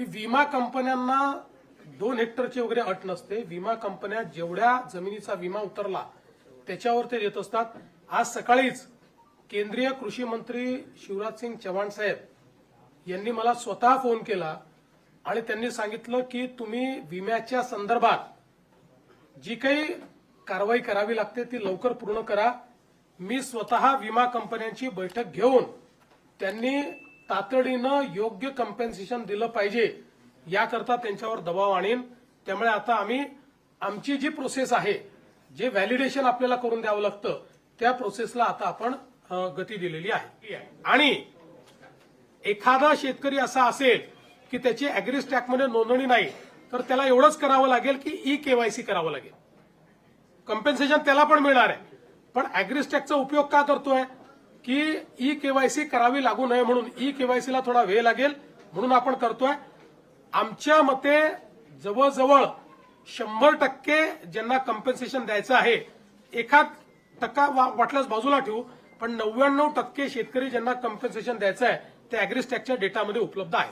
की विमा कंपन्यांना दोन हेक्टरची वगैरे अट नसते. विमा कंपन्या जेवढ्या जमिनीचा विमा उतरला त्याच्यावर ते देत असतात. आज सकाळीच केंद्रीय कृषी मंत्री शिवराज सिंग चव्हाण साहेब यांनी मला स्वतः फोन केला आणि त्यांनी सांगितलं की तुम्ही विम्याच्या संदर्भात जी काही कारवाई करावी लागते ती लवकर पूर्ण करा. मी स्वतः विमा कंपन्यांची बैठक घेऊन त्यांनी तातडीनं योग्य कम्पेन्सेशन दिलं पाहिजे. याकरता त्यांच्यावर दबाव आणीन. त्यामुळे आता आम्ही आमची जी प्रोसेस आहे जे व्हॅलिडेशन आपल्याला करून द्यावं लागतं त्या प्रोसेसला आता आपण गती दिलेली आहे. आणि एखादा शेतकरी असा असेल की त्याची अॅग्रिस्टॅकमध्ये नोंदणी नाही तर त्याला एवढंच करावं लागेल की ई केवायसी करावं लागेल. कम्पेन्सेशन त्याला पण मिळणार आहे. पण अॅग्रिस्टॅकचा उपयोग का करतोय? की ई केवायसी करावी लागू नये म्हणून ई केवायसीला थोडा वेळ लागेल म्हणून आपण करतोय. आमच्या मते जवळजवळ शंभर टक्के ज्यांना कंपन्सेशन द्यायचं आहे एखाद टक्का वा- वाटल्यास बाजूला ठेवू पण नव्याण्णव टक्के शेतकरी ज्यांना कंपन्सेशन द्यायचं आहे ते अॅग्रिस्टॅकच्या डेटामध्ये उपलब्ध आहे.